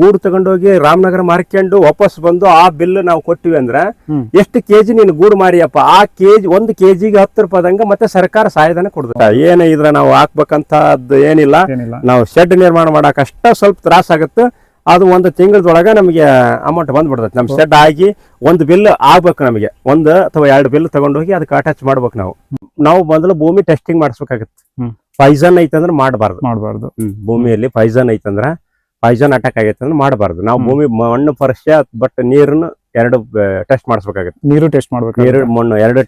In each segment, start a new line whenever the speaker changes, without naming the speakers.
ಗೂಡು ತಗೊಂಡೋಗಿ ರಾಮನಗರ ಮಾರ್ಕೊಂಡು ವಾಪಸ್ ಬಂದು ಆ ಬಿಲ್ ನಾವು ಕೊಟ್ಟಿವಿ ಅಂದ್ರೆ. ಎಷ್ಟು ಕೆಜಿ ನೀನು ಗೂಡು ಮಾರಿಯಪ್ಪ? ಆ ಕೆಜಿ ಒಂದು ಕೆಜಿಗೆ ಹತ್ತು ರೂಪಾಯಿದಂಗ ಮತ್ತೆ ಸರ್ಕಾರ ಸಹಾಯಧನ ಕೊಡ್ತದೆ. ಏನ ಇದ್ರ ನಾವು ಹಾಕ್ಬೇಕಂತದ್ದು ಏನಿಲ್ಲ.
ಏನಿಲ್ಲ.
ನಾವು ಶೆಡ್ ನಿರ್ಮಾಣ ಮಾಡಕ್ ಅಷ್ಟ ಸ್ವಲ್ಪ ತ್ರಾಸ ಆಗುತ್ತೆ. ಅದು ಒಂದು ತಿಂಗಳದೊಳಗ ನಮಗೆ ಅಮೌಂಟ್ ಬಂದ್ಬಿಡ್ತೈತೆ ನಮ್ಮ ಶೆಡ್ ಆಗಿ ಒಂದು ಬಿಲ್ ಆಗ್ಬೇಕು ನಮಗೆ. ಒಂದು ಅಥವಾ ಎರಡು ಬಿಲ್ ತಗೊಂಡೋಗಿ ಅದಕ್ಕೆ ಅಟ್ಯಾಚ್ ಮಾಡ್ಬೇಕು ನಾವು. ನಾವು ಮೊದಲು ಭೂಮಿ ಟೆಸ್ಟಿಂಗ್ ಮಾಡಿಸ್ಬೇಕಾಗತ್ತೆ. ಪೈಸನ್ ಐತಂದ್ರೆ ಮಾಡಬಾರ್ದು.
ಮಾಡಬಾರ್ದು.
ಭೂಮಿಯಲ್ಲಿ ಪೈಸನ್ ಐತಂದ್ರ ಪೈಸನ್ ಅಟ್ಯಾಕ್ ಆಗೈತೆ ಅಂದ್ರೆ ಮಾಡಬಾರ್ದು. ನಾವು ಭೂಮಿ ಮಣ್ಣು ಫರ್ಶ ಬಟ್ ನೀರನ್ನು ಎರಡು ಟೆಸ್ಟ್ ಮಾಡಿಸ್ಬೇಕಾಗುತ್ತೆ.
ನೀರು ಟೆಸ್ಟ್ ಮಾಡ್ಬೇಕು
ನೀರು ಮಣ್ಣು ಎರಡು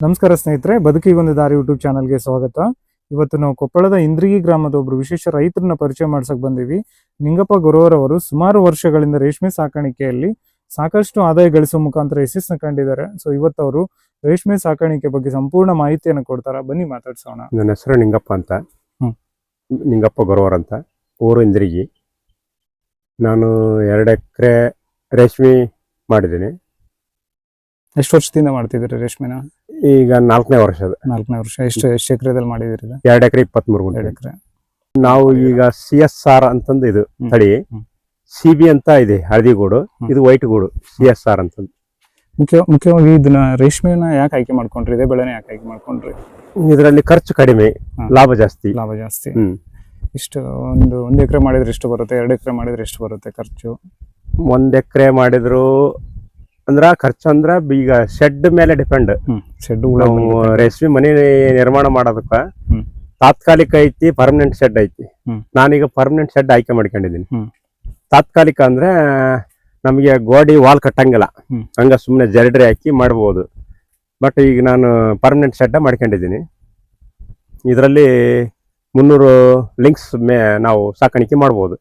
ನಮಸ್ಕಾರ ಸ್ನೇಹಿತರೆ ಬದುಕಿಗೊಂದು ದಾರಿ ಯೂಟ್ಯೂಬ್ ಚಾನಲ್ಗೆ ಸ್ವಾಗತ. ಇವತ್ತು ನಾವು ಕೊಪ್ಪಳದ ಇಂದ್ರಿಗಿ ಗ್ರಾಮದ ಒಬ್ರು ವಿಶೇಷ ರೈತರನ್ನ ಪರಿಚಯ ಮಾಡ್ಸಕ್ ಬಂದಿವಿ. ನಿಂಗಪ್ಪ ಗುರುವರವರು ಸುಮಾರು ವರ್ಷಗಳಿಂದ ರೇಷ್ಮೆ ಸಾಕಾಣಿಕೆಯಲ್ಲಿ ಸಾಕಷ್ಟು ಆದಾಯ ಗಳಿಸುವ ಮುಖಾಂತರ ಯಶಸ್ಸನ್ನ ಕಂಡಿದ್ದಾರೆ. ಸೊ ಇವತ್ತು ಅವರು ರೇಷ್ಮೆ ಸಾಕಾಣಿಕೆ ಬಗ್ಗೆ ಸಂಪೂರ್ಣ ಮಾಹಿತಿಯನ್ನು ಕೊಡ್ತಾರ? ಬನ್ನಿ ಮಾತಾಡ್ಸೋಣ.
ನನ್ನ ಹೆಸರು ನಿಂಗಪ್ಪ ಅಂತ.
ಹ್ಮ್.
ನಿಂಗಪ್ಪ ಗೊರವರ್ ಅಂತ. ಊರು ಇಂದ್ರಿಗಿ. ನಾನು ಎರಡು ಎಕರೆ ರೇಷ್ಮೆ ಮಾಡಿದ್ದೀನಿ.
ಎಷ್ಟು ವರ್ಷದಿಂದ ಮಾಡ್ತಿದ್ದೀರಿ ರೇಷ್ಮೆನ?
ಈಗ ನಾಲ್ಕನೇ ವರ್ಷದ.
ನಾಲ್ಕನೇ ವರ್ಷ. ಎಷ್ಟು ಎಷ್ಟು ಎಕರೆದಲ್ಲಿ ಮಾಡಿದಿರಿ?
ಎರಡು ಎಕರೆ ಇಪ್ಪತ್ಮೂರು ಗುಂಟೆ.
ಎರಡು ಎಕರೆ.
ನಾವು ಈಗ ಸಿ ಎಸ್ ಆರ್ ಅಂತಂದು ಇದು
ಹ್ಮ್.
ತಳಿ.
ಹ್ಮ್.
ಸಿ ಬಿ ಅಂತ ಇದೆ ಹಳದಿ ಗೂಡು
ಹ್ಮ್.
ಇದು ವೈಟ್ ಗೂಡು ಸಿ ಎಸ್ ಆರ್ ಅಂತಂದು.
ಮುಖ್ಯ ಮುಖ್ಯವಾಗಿ ಇದನ್ನ ರೇಷ್ಮೆನ ಯಾಕೆ ಆಯ್ಕೆ ಮಾಡ್ಕೊಂಡ್ರಿ? ಇದೇ ಬೆಳೆನ ಯಾಕೆ ಆಯ್ಕೆ ಮಾಡ್ಕೊಂಡ್ರಿ?
ಇದರಲ್ಲಿ ಖರ್ಚು ಕಡಿಮೆ ಲಾಭ ಜಾಸ್ತಿ.
ಲಾಭ ಜಾಸ್ತಿ. ಇಷ್ಟು ಒಂದು ಒಂದು ಎಕರೆ ಮಾಡಿದ್ರೆ ಎಷ್ಟು ಬರುತ್ತೆ? ಎರಡು ಎಕರೆ ಮಾಡಿದ್ರೆ ಎಷ್ಟು ಬರುತ್ತೆ ಖರ್ಚು?
ಒಂದ್ ಎಕರೆ ಮಾಡಿದ್ರು ಅಂದ್ರ ಖರ್ಚು ಅಂದ್ರ ಈಗ ಶೆಡ್ ಮೇಲೆ ಡಿಪೆಂಡ್
ಶೆಡ್
ರೇಷ್ಮೆ ಮನೆ ನಿರ್ಮಾಣ ಮಾಡೋದಕ್ಕ. ತಾತ್ಕಾಲಿಕ ಐತಿ ಪರ್ಮನೆಂಟ್ ಶೆಡ್ ಐತಿ. ನಾನೀಗ ಪರ್ಮನೆಂಟ್ ಶೆಡ್ ಆಯ್ಕೆ ಮಾಡ್ಕೊಂಡಿದ್ದೀನಿ. ತಾತ್ಕಾಲಿಕ ಅಂದ್ರೆ ನಮಗೆ ಗೋಡಿ ವಾಲ್ ಕಟ್ಟಂಗಿಲ್ಲ. ಹಂಗೆ ಸುಮ್ಮನೆ ಜರಡ್ರಿ ಹಾಕಿ ಮಾಡ್ಬೋದು. ಬಟ್ ಈಗ ನಾನು ಪರ್ಮನೆಂಟ್ ಶೆಡ್ಡ ಮಾಡ್ಕೊಂಡಿದ್ದೀನಿ. ಇದರಲ್ಲಿ ಮುನ್ನೂರು ಲಿಂಕ್ಸ್ ಮೇ ನಾವು ಸಾಕಾಣಿಕೆ ಮಾಡ್ಬೋದು.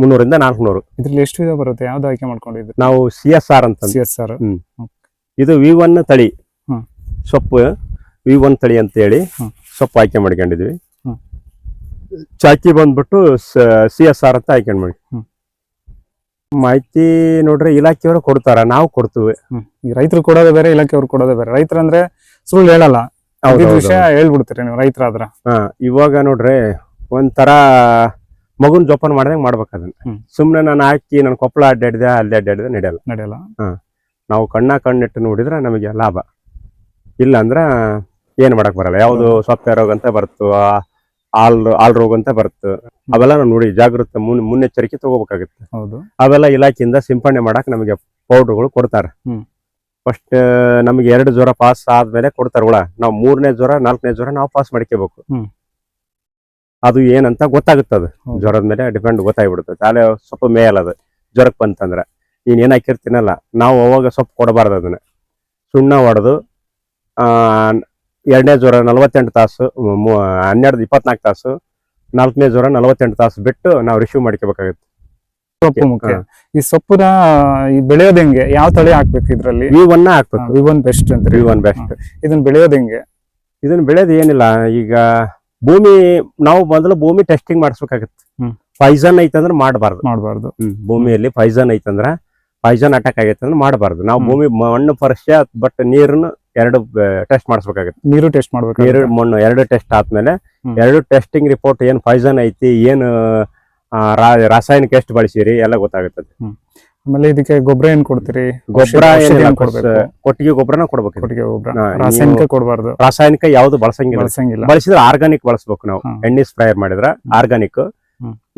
ಮುನ್ನೂರಿಂದ ನಾಲ್ಕುನೂರು.
ಇದ್ರಲ್ಲಿ ಎಷ್ಟು ವಿಧ ಬರುತ್ತೆ? ಯಾವ್ದು ಆಯ್ಕೆ ಮಾಡ್ಕೊಂಡಿದ್ದು?
ನಾವು ಸಿ ಎಸ್ ಆರ್ ಅಂತ
ಸಿ ಎಸ್ ಆರ್
ಇದು ವಿ ಒನ್ ತಳಿ. ಸೊಪ್ಪು ವಿ ಒನ್ ತಳಿ ಅಂತ ಹೇಳಿ ಸೊಪ್ಪು ಆಯ್ಕೆ ಮಾಡ್ಕೊಂಡಿದ್ವಿ. ಚಾಕಿ ಬಂದ್ಬಿಟ್ಟು ಸಿ ಎಸ್ ಆರ್ ಅಂತ ಆಯ್ಕೆ ಮಾಡಿ. ಮಾಹಿತಿ ನೋಡ್ರಿ ಇಲಾಖೆಯವರು ಕೊಡ್ತಾರ ನಾವು ಕೊಡ್ತೀವಿ.
ಈ ರೈತರು ಕೊಡೋದೇ ಬೇರೆ ಇಲಾಖೆಯವ್ರು ಕೊಡೋದೇ ಬೇರೆ. ರೈತರಂದ್ರೆ ಸುಳ್ಳು ಹೇಳಲ್ಲ. ವಿಷಯ ಹೇಳ್ಬಿಡ್ತೀರಿ ನೀವು ರೈತರಾದ್ರ.
ಹಾ ಇವಾಗ ನೋಡ್ರಿ ಒಂಥರ ಮಗುನ್ ಜೋಪಾನ ಮಾಡ್ದಂಗ್ ಮಾಡ್ಬೇಕು ಅದನ್ನ. ಸುಮ್ನೆ ನಾನು ಹಾಕಿ ನಾನು ಕೊಪ್ಪಳ ಅಡ್ಡಾಡಿದೆ ಅಲ್ಲಿ ಅಡ್ಡಾಡಿದೆ ನಡೆಯಲ್ಲ.
ನಡೆಯಲ್ಲ.
ನಾವು ಕಣ್ಣ ಕಣ್ಣಿಟ್ಟು ನೋಡಿದ್ರೆ ನಮಗೆ ಲಾಭ. ಇಲ್ಲ ಅಂದ್ರ ಏನ್ ಮಾಡಕ್ ಬರಲ್ಲ. ಯಾವ್ದು ಸೊಪ್ಪೆ ರೋಗ ಅಂತ ಬರುತ್ತೋ ಆಲ್ ಆಲ್ ರೋಗ ಅಂತ ಬರುತ್ತೆ. ಅವೆಲ್ಲ ನಾವು ನೋಡಿ ಜಾಗೃತ ಮುನ್ ಮುನ್ನೆಚ್ಚರಿಕೆ ತಗೋಬೇಕಾಗುತ್ತೆ.
ಹೌದು.
ಅವೆಲ್ಲ ಇಲಾಖೆಯಿಂದ ಸಿಂಪಡಣೆ ಮಾಡಕ್ ನಮಗೆ ಪೌಡರ್ಗಳು ಕೊಡ್ತಾರೆ. ಫಸ್ಟ್ ನಮಗೆ ಎರಡು ಜ್ವರ ಪಾಸ್ ಆದ್ಮೇಲೆ ಕೊಡ್ತಾರೆ ಹುಳ ನಾವು ಮೂರನೇ ಜ್ವರ ನಾಲ್ಕನೇ ಜ್ವರ ನಾವು ಪಾಸ್ ಮಾಡ್ಕೋಬೇಕು. ಅದು ಏನಂತ ಗೊತ್ತಾಗುತ್ತೆ
ಅದು.
ಜ್ವರದ ಮೇಲೆ ಡಿಪೆಂಡ್ ಗೊತ್ತಾಗ್ಬಿಡುತ್ತೆ. ಆಲೆ ಸ್ವಲ್ಪ ಮೇಯಲ್ಲ ಅದು ಜ್ವರಕ್ಕೆ ಬಂತಂದ್ರೆ. ನೀನ್ ಏನ್ ಹಾಕಿರ್ತೀನಲ್ಲ ನಾವು ಅವಾಗ ಸೊಪ್ಪು ಕೊಡಬಾರ್ದು ಅದನ್ನ. ಸುಣ್ಣ ಹೊಡೆದು ಆ ಎರಡನೇ ಜ್ವರ ನಲವತ್ತೆಂಟು ತಾಸು ಹನ್ನೆರಡು ಇಪ್ಪತ್ನಾಲ್ಕು ತಾಸು ನಾಲ್ಕನೇ ಜ್ವರ ನಲವತ್ತೆಂಟು ತಾಸು ಬಿಟ್ಟು ನಾವು ರಿಸೀವ್ ಮಾಡ್ಕೋಬೇಕಾಗುತ್ತೆ.
ಸೊಪ್ಪು ಮುಖ್ಯ. ಈ ಸೊಪ್ಪುನ ಬೆಳೆಯೋದ್ ಹೆಂಗೆ? ಯಾವ ತಳಿ ಹಾಕ್ಬೇಕು ಇದ್ರಲ್ಲಿ?
ವಿ ಒನ್ ಹಾಕ್ಬೇಕು.
ವಿ ಒನ್ ಬೆಸ್ಟ್ ಅಂತ
ವಿ ಒನ್ ಬೆಸ್ಟ್
ಇದನ್ನ ಬೆಳೆಯೋದ್ ಹೆಂಗೆ?
ಇದನ್ನ ಬೆಳೆಯೋದು ಏನಿಲ್ಲ. ಈಗ ಭೂಮಿ ನಾವು ಮೊದಲು ಭೂಮಿ ಟೆಸ್ಟಿಂಗ್ ಮಾಡಿಸ್ಬೇಕಾಗತ್ತೆ.
ಫೈಜನ್
ಐತೆ ಐತಂದ್ರೆ ಮಾಡಬಾರ್ದು.
ಮಾಡಬಾರ್ದು.
ಭೂಮಿಯಲ್ಲಿ ಪೈಸನ್ ಐತಂದ್ರ ಫೈಜನ್ ಅಟ್ಯಾಕ್ ಆಗೈತೆ ಅಂದ್ರೆ ಮಾಡಬಾರ್ದು. ನಾವು ಭೂಮಿ ಮಣ್ಣು ಪರೀಕ್ಷೆ ಬಟ್ ನೀರನ್ನು ಎರಡು ಟೆಸ್ಟ್ ಮಾಡಿಸ್ಬೇಕಾಗುತ್ತೆ.
ನೀರು ಟೆಸ್ಟ್ ಮಾಡ್ಬೇಕು
ನೀರು ಮಣ್ಣು ಎರಡು ಟೆಸ್ಟ್ ಆದ್ಮೇಲೆ ಎರಡು ಟೆಸ್ಟಿಂಗ್ ರಿಪೋರ್ಟ್ ಏನ್ ಪಾಯ್ಸನ್ ಐತಿ ಏನು ರಾಸಾಯನಿಕ ಎಷ್ಟು ಬಳಸಿರಿ ಎಲ್ಲ ಗೊತ್ತಾಗುತ್ತೆ
ಆಮೇಲೆ ಇದಕ್ಕೆ ಗೊಬ್ಬರ ಏನ್ ಕೊಡ್ತೀರಿ?
ಗೊಬ್ಬರ ಕೊಟ್ಟಿಗೆ ಗೊಬ್ಬರನ ಕೊಡ್ಬೇಕು
ಕೊಟ್ಟಿಗೆ ಗೊಬ್ಬರ. ರಾಸಾಯನಿಕ ಕೊಡಬಾರ್ದು.
ರಾಸಾಯನಿಕ ಯಾವ್ದು ಬಳಸಂಗಿಲ್ಲ.
ಬಳಸಂಗಿಲ್ಲ.
ಬಳಸಿದ್ರೆ ಆರ್ಗಾನಿಕ್ ಬಳಸ್ಬೇಕು ನಾವು. ಎಣ್ಣೆ ಸ್ಪ್ರೇಯರ್ ಮಾಡಿದ್ರೆ ಆರ್ಗಾನಿಕ್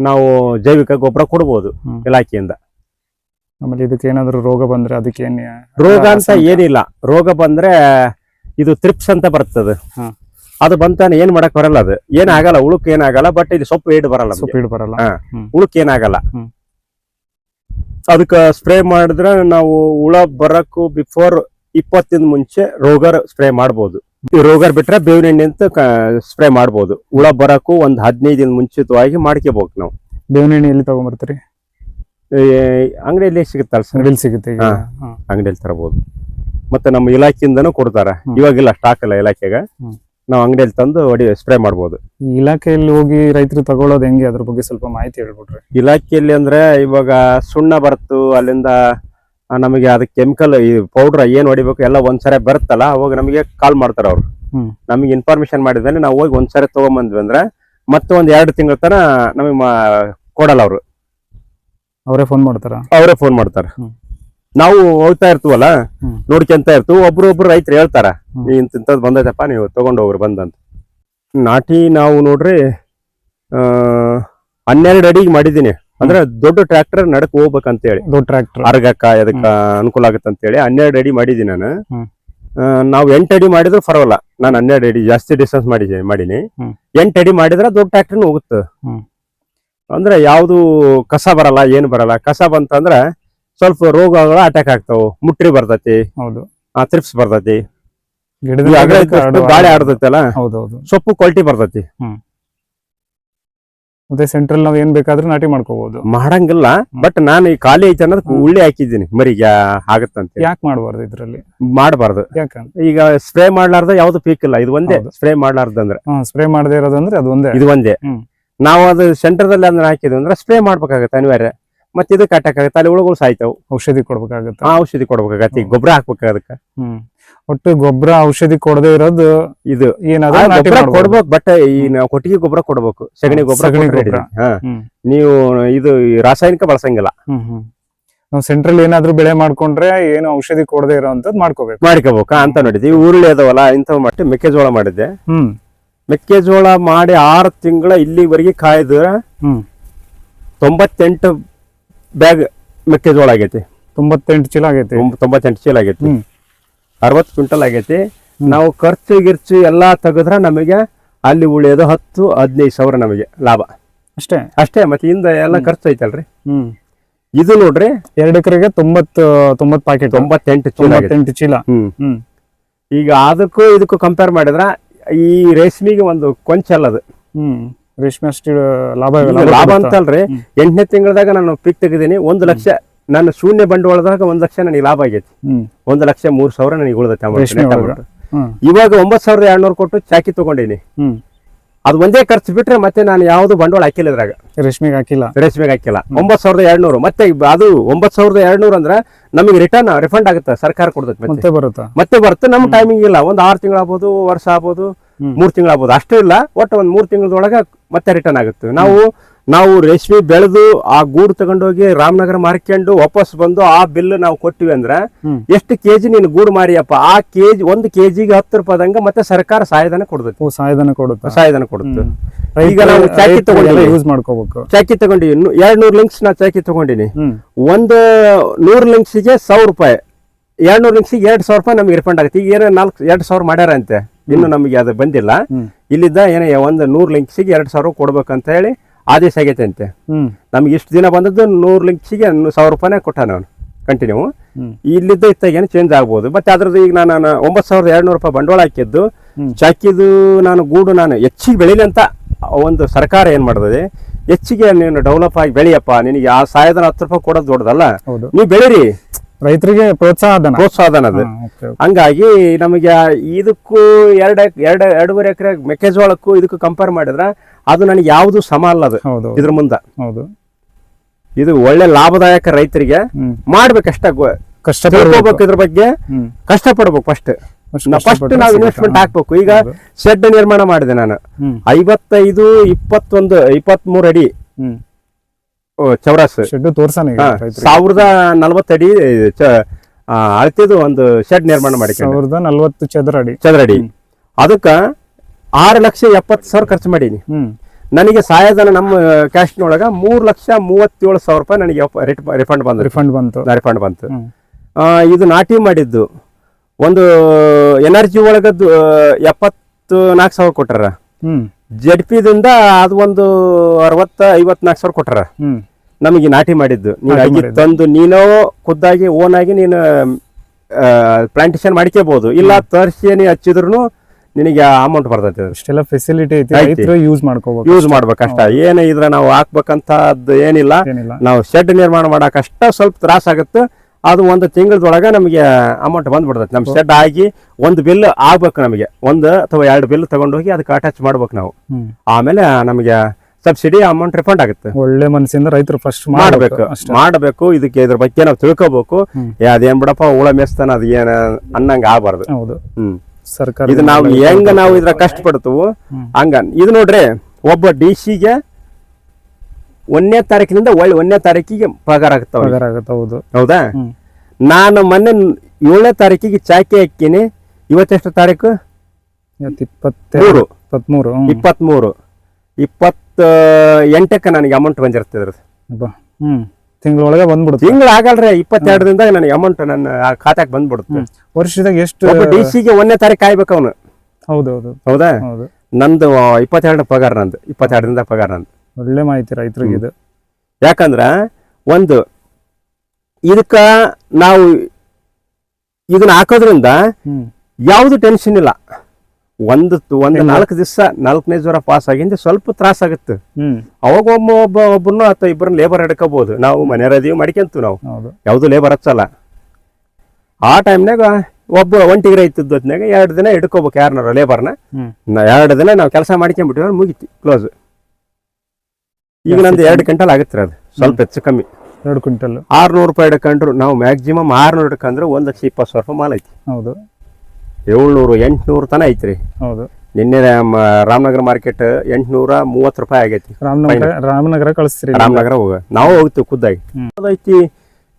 ನಾವು ಜೈವಿಕ ಗೊಬ್ಬರ ಕೊಡ್ಬೋದು ಇಲಾಖೆಯಿಂದ.
ಆಮೇಲೆ ಇದಕ್ಕೆ ಏನಾದ್ರು ರೋಗ ಬಂದ್ರೆ ಅದಕ್ಕೆ ಏನ್
ರೋಗ ಅಂತ ಏನಿಲ್ಲ. ರೋಗ ಬಂದ್ರೆ ಇದು ತ್ರಿಪ್ಸ್ ಅಂತ ಬರ್ತದೆ. ಅದು ಬಂತಾನೆ ಏನ್ ಮಾಡಕ್ ಬರಲ್ಲ ಅದು. ಏನಾಗಲ್ಲ ಉಳುಕ್ ಏನಾಗಲ್ಲ ಬಟ್ ಇದು ಸೊಪ್ಪು ಏಡ್ ಬರಲ್ಲ
ಸೊಪ್ಪು
ಏಡ್
ಬರಲ್ಲ.
ಉಳುಕ್ ಏನಾಗಲ್ಲ. ಅದಕ್ಕ ಸ್ಪ್ರೇ ಮಾಡಿದ್ರೆ ನಾವು ಹುಳ ಬರಕ್ಕೂ ಬಿಫೋರ್ ಇಪ್ಪತ್ತಿಂದ ಮುಂಚೆ ರೋಗರ್ ಸ್ಪ್ರೇ ಮಾಡ್ಬೋದು. ರೋಗರ್ ಬಿಟ್ರೆ ಬೇವಿನ ಎಣ್ಣೆ ಅಂತ ಸ್ಪ್ರೇ ಮಾಡ್ಬೋದು. ಹುಳ ಬರಕ್ಕೂ ಒಂದ್ ಹದಿನೈದು ದಿನ ಮುಂಚಿತವಾಗಿ ಮಾಡ್ಕೋಬೇಕು ನಾವು.
ಬೇವಿನ ಎಣ್ಣೆ ಎಲ್ಲಿ ತಗೊಂಡ್ಬರ್ತೀರಿ
ಅಂಗಡಿಯಲ್ಲಿ ಸಿಗುತ್ತಲ್ಲ ಸರ್
ಅಂಗಡಿಲಿ ಸಿಗುತ್ತೆ ಈಗ
ಹಾ.
ಹಾ.
ಅಂಗಡಿಯಲ್ಲಿ ತರಬಹುದು ಮತ್ತೆ ನಮ್ಮ ಇಲಾಖೆಯಿಂದನೂ ಕೊಡ್ತಾರೆ. ಇವಾಗಿಲ್ಲ ಸ್ಟಾಕ್ ಇಲ್ಲ ಇಲಾಖೆಗ
ಹ್ಮ್.
ನಾವು ಅಂಗಡಿಯಲ್ಲಿ ತಂದು ಹೊಡಿ ಸ್ಪ್ರೇ ಮಾಡ್ಬೋದು
ಈ ಇಲಾಖೆಯಲ್ಲಿ ಹೋಗಿ ರೈತರು ತಗೊಳ್ಳೋದು ಹೆಂಗೆ ಅದ್ರ ಬಗ್ಗೆ ಸ್ವಲ್ಪ ಮಾಹಿತಿ ಹೇಳ್ಬಿಟ್ರಿ
ಇಲಾಖೆಯಲ್ಲಿ ಅಂದ್ರೆ ಇವಾಗ ಸುಣ್ಣ ಬರುತ್ತು ಅಲ್ಲಿಂದ ಆ, ನಮಗೆ ಅದಕ್ಕೆ ಕೆಮಿಕಲ್ ಈ ಪೌಡರ್ ಏನ್ ಹೊಡಿಬೇಕು ಎಲ್ಲ ಒಂದ್ಸರಿ ಬರುತ್ತಲ್ಲ ಅವಾಗ ನಮಗೆ ಕಾಲ್ ಮಾಡ್ತಾರೆ ಅವ್ರು
ಹ್ಮ್.
ನಮಗೆ ಇನ್ಫಾರ್ಮೇಶನ್ ಮಾಡಿದ್ಮೇಲೆ ನಾವು ಹೋಗಿ ಒಂದ್ಸರಿ ತಗೊಂಬಂದ್ವಿ ಅಂದ್ರೆ ಮತ್ತೆ ಒಂದ್ ಎರಡು ತಿಂಗಳ ತನ ನಮಗೆ ಮಾ- ಕೊಡಲ್ಲ ಅವರು
ಅವರೇ ಫೋನ್ ಮಾಡ್ತಾರ?
ಅವರೇ ಫೋನ್ ಮಾಡ್ತಾರ. ನಾವು ಹೋಗ್ತಾ ಇರ್ತೀವಲ್ಲ. ನೋಡ್ಕೊಂತ ಇರ್ತೀವಿ. ಒಬ್ರು ಒಬ್ರು ರೈತರು ಹೇಳ್ತಾರ. ನೀ ಇಂತ ಇಂಥದ್ದು ಬಂದೈತಪ್ಪ ನೀವು ತಗೊಂಡ್ ಹೋಗ್ರಿ ಬಂದಂತ ನಾಟಿ ನಾವು ನೋಡ್ರಿ ಆ ಹನ್ನೆರಡು ಅಡಿಗೆ ಮಾಡಿದೀನಿ. ಅಂದ್ರೆ ದೊಡ್ಡ ಟ್ರ್ಯಾಕ್ಟರ್ ನಡಕ್ ಹೋಗ್ಬೇಕಂತ ಹೇಳಿ
ದೊಡ್ಡ ಟ್ರ್ಯಾಕ್ಟರ್
ಅರ್ಗಕ್ಕ ಅದಕ್ಕ ಅನುಕೂಲ ಆಗುತ್ತೆ ಅಂತೇಳಿ ಹನ್ನೆರಡು ಅಡಿ ಮಾಡಿದೀನಿ ನಾನು. ನಾವು ಎಂಟು ಅಡಿ ಮಾಡಿದ್ರು ಪರವಾಗಿಲ್ಲ. ನಾನು ಹನ್ನೆರಡು ಅಡಿ ಜಾಸ್ತಿ ಡಿಸ್ಟೆನ್ಸ್ ಮಾಡಿದ್ದೀನಿ ಮಾಡೀನಿ. ಎಂಟು ಅಡಿ ಮಾಡಿದ್ರೆ ದೊಡ್ಡ ಟ್ರ್ಯಾಕ್ಟರ್ನು ಹೋಗುತ್ತೆ. ಅಂದ್ರೆ ಯಾವುದು ಕಸ ಬರಲ್ಲ ಏನು ಬರಲ್ಲ. ಕಸ ಬಂತಂದ್ರೆ ಸ್ವಲ್ಪ ರೋಗಗಳು ಅಟ್ಯಾಕ್ ಆಗ್ತಾವ. ಮುಟ್ರಿ ಬರ್ತೈತಿ.
ಹೌದು.
ಆ ತ್ರಿಪ್ಸ್ ಬರ್ತೈತಿ. ಗಾಳಿ ಆಡ್ತೈತಲ್ಲ?
ಹೌದೌದು.
ಸೊಪ್ಪು ಕ್ವಾಲಿಟಿ ಬರ್ತೈತಿ.
ಮತ್ತೆ ಸೆಂಟ್ರಲ್ ನಾವ್ ಏನ್ ಬೇಕಾದ್ರೂ ನಾಟಿ ಮಾಡ್ಕೋಬಹುದು
ಮಾಡಂಗಿಲ್ಲ ಬಟ್ ನಾನು ಈ ಖಾಲಿ ಐತೆ ಅನ್ನೋದಕ್ಕೆ ಉಳ್ಳಿ ಹಾಕಿದ್ದೀನಿ. ಮರಿಗೆ ಆಗತ್ತಂತ
ಯಾಕೆ ಮಾಡಬಾರ್ದು ಇದ್ರಲ್ಲಿ?
ಮಾಡಬಾರ್ದು.
ಯಾಕಂದ್ರೆ?
ಈಗ ಸ್ಪ್ರೇ ಮಾಡ್ಲಾರ್ದ ಯಾವ್ದು ಪೀಕ್ ಇಲ್ಲ. ಇದು ಒಂದೇ ಸ್ಪ್ರೇ ಮಾಡ್ಲಾರ್ದಂದ್ರೆ.
ಸ್ಪ್ರೇ ಮಾಡದೇ ಇರೋದಂದ್ರೆ ಅದು ಒಂದೇ.
ಇದು ಒಂದೇ. ನಾವು ಅದು ಸೆಂಟರ್ದಲ್ಲಿ ಅಂದ್ರೆ ಹಾಕಿದ್ವಿ ಅಂದ್ರೆ ಸ್ಪ್ರೇ ಮಾಡ್ಬೇಕಾಗತ್ತೆ ಅನಿವಾರ್ಯ. ಮತ್ತೆ ಇದಕ್ಕೆ ಅಟ್ಯಾಕ್ ಆಗುತ್ತೆ ಅಲ್ಲಿ ಹುಳುಗಳು ಸಾಯ್ತಾವು.
ಔಷಧಿ ಕೊಡ್ಬೇಕಾಗತ್ತೆ.
ಆ ಔಷಧಿ ಕೊಡ್ಬೇಕಾಗತ್ತೆ ಗೊಬ್ಬರ ಹಾಕ್ಬೇಕು ಅದಕ್ಕೆ
ಹ್ಮ್. ಒಟ್ಟು ಗೊಬ್ಬರ ಔಷಧಿ ಕೊಡದೇ ಇರೋದು
ಇದು
ಏನಾದ್ರೂ.
ಕೊಡ್ಬೇಕು ಬಟ್ ಈ ನಾವು ಕೊಟ್ಟಿಗೆ ಗೊಬ್ಬರ ಕೊಡ್ಬೇಕು. ಸಗಣಿ ಗೊಬ್ಬರ ನೀವು ಇದು ರಾಸಾಯನಿಕ ಬಳಸಂಗಿಲ್ಲ.
ನಾವು ಸೆಂಟ್ರಲ್ ಏನಾದ್ರೂ ಬೆಳೆ ಮಾಡ್ಕೊಂಡ್ರೆ ಏನು ಔಷಧಿ ಕೊಡದೇ ಅಂತದ್ ಮಾಡ್ಕೋಬೇಕು.
ಮಾಡ್ಕೋಬೇಕಾ ಅಂತ ನೋಡಿದ್ವಿ. ಉರುಳಿ ಅದಾವಲ್ಲ ಇಂಥವ್ ಮಟ್ಟಿ ಮೆಕ್ಕೆಜೋಳ ಮಾಡಿದ್ದೆ.
ಹ್ಮ್.
ಮೆಕ್ಕೆಜೋಳ ಮಾಡಿ ಆರು ತಿಂಗಳ ಇಲ್ಲಿವರೆಗೆ
ಕಾಯ್ದ್ರೆ
ತೊಂಬತ್ತೆಂಟು ಬ್ಯಾಗ್ ಮೆಕ್ಕೆಜೋಳ ಆಗೈತಿ.
ತೊಂಬತ್ತೆಂಟು ಚೀಲ ಆಗೈತಿ.
ತೊಂಬ- ತೊಂಬತ್ತೆಂಟು ಚೀಲ ಆಗೈತಿ. ಅರವತ್ತು ಕ್ವಿಂಟಲ್ ಆಗೈತಿ. ನಾವು ಖರ್ಚು ಗಿರ್ಚು ಎಲ್ಲ ತೆಗೆದ್ರೆ ನಮಗೆ ಅಲ್ಲಿ ಉಳಿಯೋದು ಹತ್ತು ಹದಿನೈದು ಸಾವಿರ ನಮಗೆ ಲಾಭ.
ಅಷ್ಟೇ?
ಅಷ್ಟೇ ಮತ್ತೆ ಹಿಂದೆ ಎಲ್ಲ ಖರ್ಚು ಐತಲ್ರಿ.
ಹ್ಮ್.
ಇದು ನೋಡ್ರಿ.
ಎರಡು ಎಕರೆಗೆ ತೊಂಬತ್ತು ತೊಂಬತ್ತು ಪ್ಯಾಕೆಟ್
ತೊಂಬತ್ತೆಂಟು ಚೀಲ
ಚೀಲ.
ಈಗ ಅದಕ್ಕೂ ಇದಕ್ಕೂ ಕಂಪೇರ್ ಮಾಡಿದ್ರ ಈ ರೇಷ್ಮೆಗೆ ಒಂದು ಕೊಂಚ ಅದು.
ಹ್ಮ್. ರೇಷ್ಮೆ ಅಷ್ಟು ಲಾಭ ಲಾಭ?
ಅಂತಲ್ರಿ. ಎಂಟನೇ ತಿಂಗಳದಾಗ ನಾನು ಪಿಕ್ ತೆಗೆದೀನಿ. ಒಂದು ಲಕ್ಷ ನಾನು ಶೂನ್ಯ ಬಂಡವಾಳದಾಗ ಒಂದ್ ಲಕ್ಷ ನನಗೆ ಲಾಭ ಆಗೈತಿ. ಒಂದ್ ಲಕ್ಷ ಮೂರ್ ಸಾವಿರ ನನಗೆ ಉಳಿದೈತೆ ಇವಾಗ ಒಂಬತ್ ಸಾವಿರದ ಎರಡ್ನೂರು ಕೊಟ್ಟು ಚಾಕಿ ತಗೊಂಡೀನಿ. ಅದು ಒಂದೇ ಖರ್ಚು ಬಿಟ್ರೆ ಮತ್ತೆ ನಾನು ಯಾವ್ದು ಬಂಡವಾಳ ಹಾಕಿಲ್ಲ ಇದ್ರಾಗ.
ರೇಷ್ಮೆಗೆ ಹಾಕಿಲ್ಲ.
ರೇಷ್ಮೆಗೆ ಹಾಕಿಲ್ಲ. ಒಂಬತ್ ಸಾವಿರದ ಎರಡ್ನೂರು. ಮತ್ತೆ ಅದು ಒಂಬತ್ ಸಾವಿರದ ಎರಡ್ನೂರು ಅಂದ್ರೆ ನಮಗೆ ರಿಟರ್ನ್ ರಿಫಂಡ್ ಆಗುತ್ತೆ. ಸರ್ಕಾರ ಕೊಡ್ತೈತೆ ಮತ್ತೆ.
ಬರುತ್ತೆ?
ಮತ್ತೆ ಬರುತ್ತೆ. ನಮ್ಮ ಟೈಮಿಂಗ್ ಇಲ್ಲ. ಒಂದು ಆರು ತಿಂಗಳಾಗ್ಬೋದು ವರ್ಷ ಆಗ್ಬೋದು
ಮೂರು
ಮೂರ್ ತಿಂಗಳಾಗ್ಬೋದು. ಅಷ್ಟೇ ಇಲ್ಲ. ಒಟ್ಟು ಒಂದ್ ಮೂರ್ ತಿಂಗಳದೊಳಗೆ ಮತ್ತೆ ರಿಟರ್ನ್ ಆಗುತ್ತೆ. ನಾವು ನಾವು ರೇಷ್ಮೆ ಬೆಳೆದು ಆ ಗೂಡು ತಗೊಂಡೋಗಿ ರಾಮನಗರ ಮಾರ್ಕೊಂಡು ವಾಪಸ್ ಬಂದು ಆ ಬಿಲ್ ನಾವು ಕೊಟ್ಟಿವಿ ಅಂದ್ರೆ. ಎಷ್ಟು ಕೆಜಿ ನೀನು ಗೂಡು ಮಾರಿಯಪ್ಪ? ಆ ಕೆಜಿ ಒಂದು ಕೆಜಿಗೆ ಹತ್ತು ರೂಪಾಯಿದಂಗ ಮತ್ತೆ ಸರ್ಕಾರ ಸಹಾಯಧನ ಕೊಡ್ತೈತಿ.
ಓ ಸಹಾಯಧನ ಕೊಡುತ್ತೆ?
ಸಹಾಯಧನ ಕೊಡುತ್ತೆ. ಈಗ ನಾವು ಚಾಕಿ
ರೈತರು ಯೂಸ್ ಮಾಡ್ಕೋಬೇಕು.
ಚಾಕಿ ತಗೊಂಡಿವಿ. ಎರಡ್ ನೂರ್ ಲಿಂಕ್ಸ್ ನಾ ಚಾಕಿ ತಗೊಂಡಿನಿ. ಒಂದು ನೂರು ಲಿಂಕ್ಸಿಗೆ ಸಾವಿರ ರೂಪಾಯಿ. ಎರಡ್ ಲಿಂಕ್ಸ್ಗೆ ಲಿಂಕ್ಸಿಗೆ ಎರಡ್ ಸಾವಿರ ರೂಪಾಯಿ ನಮ್ಗೆ ರಿಫಂಡ್ ಆಗುತ್ತೆ. ಈಗ ಏನೋ ನಾಲ್ಕು ಎರಡ್ ಸಾವಿರ ಮಾಡ್ಯಾರ ಅಂತೆ ಇನ್ನು ನಮಗೆ ಅದು ಬಂದಿಲ್ಲ. ಇಲ್ಲಿದ್ದ ಏನೇ ಒಂದು ನೂರು ಲಿಂಕ್ಸಿಗೆ ಎರಡ್ ಸಾವಿರ ಕೊಡ್ಬೇಕಂತ ಹೇಳಿ ಆದೇಶ ಆಗೈತೆ ಅಂತೆ. ನಮ್ಗೆ ಇಷ್ಟು ದಿನ ಬಂದದ್ದು ನೂರು ಲಿಂಕ್ಸಿಗೆ ಸಾವಿರ ರೂಪಾಯಿನೇ ಕೊಟ್ಟಾನ ನಾನು ಕಂಟಿನ್ಯೂ ಇಲ್ಲಿದ್ದ ಇತ್ತಾಗ ಏನು ಚೇಂಜ್ ಆಗ್ಬೋದು ಬಟ್ ಅದ್ರದ್ದು ಈಗ ನಾನು ಒಂಬತ್ತು ಸಾವಿರದ ಎರಡು ರೂಪಾಯಿ ಬಂಡವಾಳ ಹಾಕಿದ್ದು. ಚಾಕಿದು ನಾನು ಗೂಡು ನಾನು ಹೆಚ್ಚಿಗೆ ಬೆಳೀಲಿ ಅಂತ ಒಂದು ಸರ್ಕಾರ ಏನು ಮಾಡ್ತದೆ ಹೆಚ್ಚಿಗೆ ನೀನು ಡೆವಲಪ್ ಆಗಿ ಬೆಳೆಯಪ್ಪ ನಿನಗೆ ಆ ಸಾಯದ ಹತ್ತು ರೂಪಾಯಿ ಕೊಡೋದು ದೊಡ್ಡದಲ್ಲ ನೀವು ಬೆಳೀರಿ.
ರೈತರಿಗೆ ಪ್ರೋತ್ಸಾಹ ಧನ
ಪ್ರೋತ್ಸಾಹಧನ ಅದು. ಹಂಗಾಗಿ ನಮಗೆ ಇದಕ್ಕೂ ಎರಡು ಎರಡು ಎರಡೂವರೆ ಎಕರೆ ಮೆಕ್ಕೆಜೋಳಕ್ಕೂ ಇದಕ್ಕೂ ಕಂಪೇರ್ ಮಾಡಿದ್ರೆ ಅದು ನನಗೆ ಯಾವುದು ಸಮ ಅಲ್ಲ ಅದು. ಇದ್ರ ಮುಂದೆ.
ಹೌದು.
ಇದು ಒಳ್ಳೆ ಲಾಭದಾಯಕ ರೈತರಿಗೆ ಮಾಡ್ಬೇಕಷ್ಟ
ಕಷ್ಟ
ಹೋಗ್ಬೇಕು ಇದ್ರ ಬಗ್ಗೆ. ಕಷ್ಟ ಪಡ್ಬೇಕು ಫಸ್ಟ್ ಫಸ್ಟ್ ನಾವು ಇನ್ವೆಸ್ಟ್ಮೆಂಟ್. ಹಾಕ್ಬೇಕು. ಈಗ ಶೆಡ್ ನಿರ್ಮಾಣ ಮಾಡಿದೆ ನಾನು. ಐವತ್ತೈದು ಇಪ್ಪತ್ತೊಂದು ಇಪ್ಪತ್ಮೂರು ಅಡಿ ಚೌರಾಸ್.
ಶೆಡ್ ತೋರ್ಸಾನ
ಸಾವಿರದ ನಲ್ವತ್ತಡಿ ಅಳತೆದು ಒಂದು ಶೆಡ್ ನಿರ್ಮಾಣ ಮಾಡಿ
ಸಾವಿರದ ನಲ್ವತ್ತು ಚದರ ಅಡಿ
ಚದರಡಿ.
ಅಡಿ
ಅದಕ್ಕ ಆರು ಲಕ್ಷ ಎಪ್ಪತ್ತು ಸಾವಿರ ಖರ್ಚು ಮಾಡೀನಿ. ನನಗೆ ಸಹಾಯಧನ ನಮ್ಮ ಕ್ಯಾಶ್ನೊಳಗ ಮೂರು ಲಕ್ಷ ಮೂವತ್ತೇಳು ಸಾವಿರ ರೂಪಾಯಿ ನನಗೆ ರಿಫಂಡ್ ಬಂತು.
ರಿಫಂಡ್ ಬಂತು.
ರಿಫಂಡ್ ಬಂತು ಇದು ನಾಟಿ ಮಾಡಿದ್ದು. ಒಂದು ಎನರ್ಜಿ ಒಳಗದ್ದು ಎಪ್ಪತ್ತು ನಾಲ್ಕು ಸಾವಿರ ಕೊಟ್ಟಾರ.
ಹ್ಮ್.
ಜೆಡ್ ಪಿದಿಂದ ಅದು ಒಂದು ಅರವತ್ತ ಐವತ್ನಾಲ್ಕು ಸಾವಿರ
ಕೊಟ್ರ.
ನಮಗೆ ನಾಟಿ ಮಾಡಿದ್ದು. ನೀನು ಅಗಿ ತಂದು ನೀನೋ ಖುದ್ದಾಗಿ ಓನ್ ಆಗಿ ನೀನು ಪ್ಲಾಂಟೇಶನ್ ಮಾಡ್ಕೋಬಹುದು ಇಲ್ಲ ತರ್ಸಿ ನೀ ಹಚ್ಚಿದ್ರು ನಿನಗೆ ಅಮೌಂಟ್ ಬರ್ತೈತೆ.
ಇಷ್ಟೆಲ್ಲ ಫೆಸಿಲಿಟಿ ಐತಿ ಯೂಸ್ ಮಾಡ್ಕೋಬೇಕು.
ಯೂಸ್ ಮಾಡ್ಬೇಕಷ್ಟ ಏನು ಇದ್ರ ನಾವು ಹಾಕ್ಬೇಕಂತದ್ದು ಏನಿಲ್ಲ. ನಾವು ಶೆಡ್ ನಿರ್ಮಾಣ ಮಾಡಕಷ್ಟ ಸ್ವಲ್ಪ ತ್ರಾಸ ಆಗುತ್ತೆ. ಅದು ಒಂದು ತಿಂಗಳದೊಳಗ ನಮಗೆ ಅಮೌಂಟ್ ಬಂದ್ಬಿಡ್ತೈತೆ. ನಮ್ಮ ಶೆಡ್ ಆಗಿ ಒಂದು ಬಿಲ್ ಆಗ್ಬೇಕು ನಮಗೆ. ಒಂದು ಅಥವಾ ಎರಡು ಬಿಲ್ ತಗೊಂಡೋಗಿ ಅದಕ್ಕೆ ಅಟ್ಯಾಚ್ ಮಾಡ್ಬೇಕು ನಾವು. ಆಮೇಲೆ ನಮಗೆ ಸಬ್ಸಿಡಿ ಅಮೌಂಟ್ ರಿಫಂಡ್ ಆಗುತ್ತೆ.
ಒಳ್ಳೆ ಮನಸ್ಸಿಂದ ರೈತರು ಫಸ್ಟ್
ಮಾಡ್ಬೇಕು.
ಮಾಡ್ಬೇಕು.
ಇದಕ್ಕೆ ಇದ್ರ ಬಗ್ಗೆ ನಾವು ತಿಳ್ಕೊಬೇಕು. ಅದೇನ್ ಬಿಡಪ್ಪ ಹುಳ ಮೇಸ್ತಾನ ಅದು ಏನ ಅನ್ನಂಗ ಆಗ್ಬಾರ್ದು.
ಹೌದು.
ಹ್ಮ್.
ಸರ್ಕಾರ
ಇದು ನಾವು ಹೆಂಗ ನಾವು ಇದ್ರ ಕಷ್ಟಪಡ್ತೀವೋ
ಹ್ಮ್.
ಹಂಗ. ಇದು ನೋಡ್ರಿ ಒಬ್ಬ ಡಿ ಸಿಗೆ ಒಂದನೇ ತಾರೀಕಿನಿಂದ ಒಳ್ಳೆ ಒಂದನೇ ತಾರೀಕಿಗೆ ಪಗಾರ ಆಗ್ತಾವ
ಪಗಾರ ಆಗುತ್ತೆ ಹೌದು.
ನಾನು ಮೊನ್ನೆ ಏಳನೇ ತಾರೀಕಿಗೆ ಚಾಕಿ ಹಾಕಿನಿ ಇವತ್ತೆಷ್ಟು ತಾರೀಕು?
ಇವತ್ತು ಇಪ್ಪತ್ತೆರಡು
ಮೂರು.
ಇಪ್ಪತ್ಮೂರು ಹ್ಮ್.
ಇಪ್ಪತ್ತ್ಮೂರು. ಇಪ್ಪತ್ತ ಎಂಟಕ್ಕೆ ನನಗೆ ಅಮೌಂಟ್ ಬಂದಿರುತ್ತೆ
ಅಬ್ಬಾ. ಹ್ಮ್. ತಿಂಗಳೊಳಗೆ ಬಂದ್ಬಿಡುತ್ತೆ.
ತಿಂಗಳು ಆಗಲ್ರಿ ಇಪ್ಪತ್ತೆರಡರಿಂದ ನನಗೆ ಅಮೌಂಟ್ ನನ್ನ ಖಾತೆಗೆ ಬಂದ್ಬಿಡುತ್ತೆ.
ವರ್ಷದಾಗ ಎಷ್ಟು
ಒಬ್ಬ ಡಿ ಸಿಗೆ ಒಂದನೇ ತಾರೀಕು ಕಾಯ್ಬೇಕು ಅವನು
ಹೌದು ಹೌದು.
ಹೌದಾ?
ಹೌದು.
ನಂದು ಇಪ್ಪತ್ತೆರಡು ಪಗಾರ ನಂದು. ಇಪ್ಪತ್ತೆರಡರಿಂದ ಪಗಾರ ನಂದು.
ಒಳ್ಳೆ ಮಾಹಿತಿ ರೈತರಿಗೆ ಇದು.
ಯಾಕಂದ್ರ ಒಂದು ಇದಕ್ಕ ನಾವು ಇದನ್ನ ಹಾಕೋದ್ರಿಂದ ಯಾವ್ದು ಟೆನ್ಷನ್ ಇಲ್ಲ. ಒಂದು ಒಂದು ನಾಲ್ಕು ದಿವಸ ನಾಲ್ಕನೇ ಜ್ವರ ಪಾಸ್ ಆಗಿಂದ ಸ್ವಲ್ಪ ತ್ರಾಸ ಆಗುತ್ತೆ. ಅವಾಗ ಒಬ್ಬ ಒಬ್ಬ ಒಬ್ಬರನ್ನು ಅಥವಾ ಇಬ್ಬರನ್ನ ಲೇಬರ್ ಹಿಡ್ಕೋಬಹುದು. ನಾವು ಮನೆಯವರದೀವಿ ಮಾಡ್ಕೊಂತೀವಿ ನಾವು. ಯಾವ್ದು ಲೇಬರ್ ಹಚ್ಚಲ್ಲ. ಆ ಟೈಮ್ನಾಗ ಒಬ್ಬ ಒಂಟಿಗೆ ರೈತದ ಹೊತ್ನ್ಯಾಗ ಎರಡು ದಿನ ಹಿಡ್ಕೋಬೇಕು ಯಾರನ್ನಾರ ಲೇಬರ್ನ ಎರಡು ದಿನ ನಾವು ಕೆಲಸ ಮಾಡ್ಕೊಂಡ್ಬಿಟ್ಟಿದ್ರೆ ಮುಗಿತಿ ಕ್ಲೋಸ್ ಈಗ ನಂದು ಎರಡು ಕ್ವಿಂಟಲ್ ಆಗುತ್ತೆ ಅದು? ಸ್ವಲ್ಪ ಹೆಚ್ಚು ಕಮ್ಮಿ.
ಎರಡು ಕ್ವಿಂಟಲ್.
ಆರ್ನೂರು ರೂಪಾಯಿ ಹಿಡ್ಕೊಂಡ್ರು ನಾವು ಮ್ಯಾಕ್ಸಿಮಮ್ ಆರ್ನೂರು ಹಿಡ್ಕೊಂಡ್ರೆ ಒಂದು ಲಕ್ಷ ಇಪ್ಪತ್ತು ಸಾವಿರ ರೂಪಾಯಿ ಮಾಲ್ ಐತಿ.
ಹೌದು.
ಏಳ್ನೂರು ಎಂಟುನೂರು ತನ ಐತ್ರಿ.
ಹೌದು.
ನಿನ್ನೆ ರಾಮನಗರ ಮಾರ್ಕೆಟ್ ಎಂಟುನೂರ ಮೂವತ್ತು ರೂಪಾಯಿ ಆಗೈತಿ
ರಾಮನಗರ ರಾಮನಗರ ಕಳಿಸ್ತೀರಿ
ರಾಮನಗರ ಹೋಗ. ನಾವು ಹೋಗ್ತೀವಿ ಖುದ್ದಾಗಿ. ಅದೈತಿ